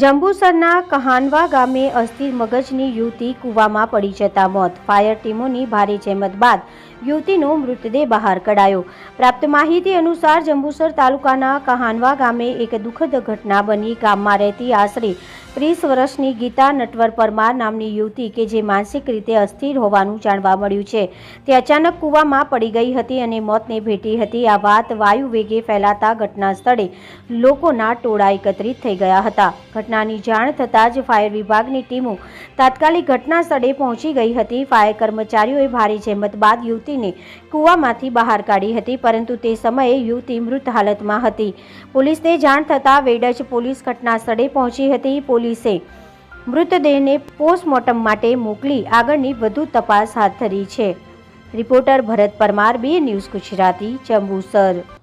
જંબુસરના કહાનવા ગામે અસ્થિર મગજની યુવતી કૂવામાં પડી જતા મોત. ફાયર ટીમોની ભારે જહેમત બાદ યુવતીનો મૃતદેહ બહાર કઢાયો. પ્રાપ્ત માહિતી અનુસાર જંબુસર તાલુકાના કહાનવા ગામે એક દુઃખદ ઘટના બની. ગામમાં રહેતી આશરે ત્રીસ વર્ષની ગીતા નટવર પરમાર નામની યુવતી કે જે માનસિક રીતે અસ્થિર હોવાનું જાણવા મળ્યું છે. તે અચાનક કૂવામાં પડી ગઈ હતી અને મોતને ભેટી હતી. આ વાત વાયુ વેગે ફેલાતા ઘટના સ્થળે લોકોના ટોળા એકત્રિત થઈ ગયા હતા. ઘટનાની જાણ થતાં જ ફાયર વિભાગની ટીમો તાત્કાલિક ઘટના સ્થળે પહોંચી ગઈ હતી. ફાયર કર્મચારીઓએ ભારે જહેમત બાદ યુવતીને કૂવામાંથી બહાર કાઢી હતી, પરંતુ તે સમયે યુવતી મૃત હાલતમાં હતી. પોલીસને જાણ થતાં વેડજ પોલીસ ઘટના સ્થળે પહોંચી હતી. પોલીસે મૃતદેહને પોસ્ટમોર્ટમ માટે મોકલી આગળની વધુ તપાસ હાથ ધરી છે. રિપોર્ટર ભરત પરમાર, બે ન્યૂઝ ગુજરાતી જંબુસર